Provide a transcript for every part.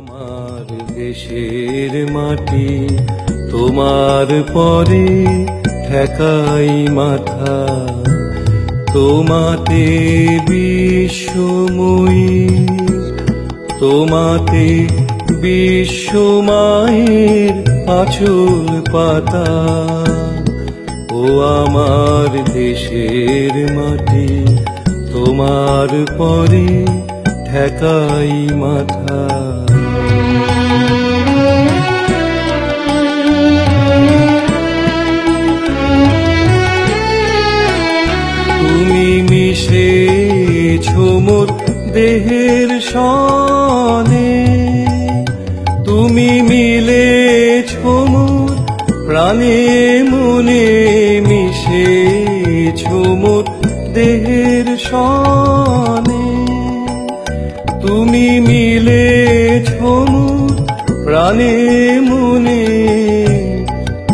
আমার দেশের মাটি, তোমার পরে ঠেকাই মাথা। তোমাতে বিশ্বময়ী, তোমাতে বিশ্বমায়ের পাচল পাতা। ও আমার দেশের মাটি, তোমার পরে ঠেকাই মাথা। তুমি মিশেছ মোর দেহের সনে। তুমি মিলে মোর প্রাণে মনে মিশে মোর দেহের সনে। তুমি মিলে মোর প্রাণে মনে,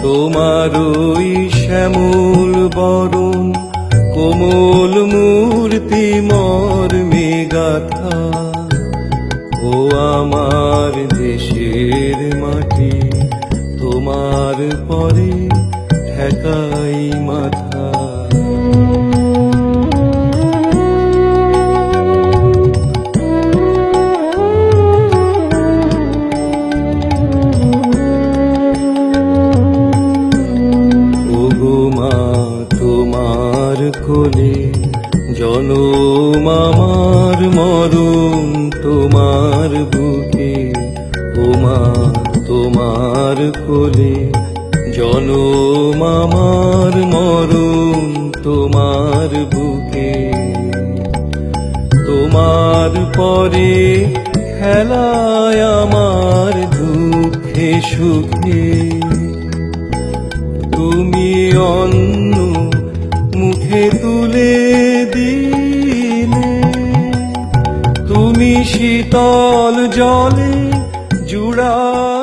তোমার ওই শ্যামল বরণ কোমল মূর্তি মর্মে গাথা ও আমার দেশের মাটি তোমার পরে ঠেকাই মাথা। জনম আমার মরণ তোমার বুকে ও মা তোমার কোলে। জনম আমার মরণ তোমার বুকে। তোমার পরে খেলায় আমার দুঃখে সুখে। তুমি অন্য মুখে তুলে তুমি শীতল জলে জুড়াইলে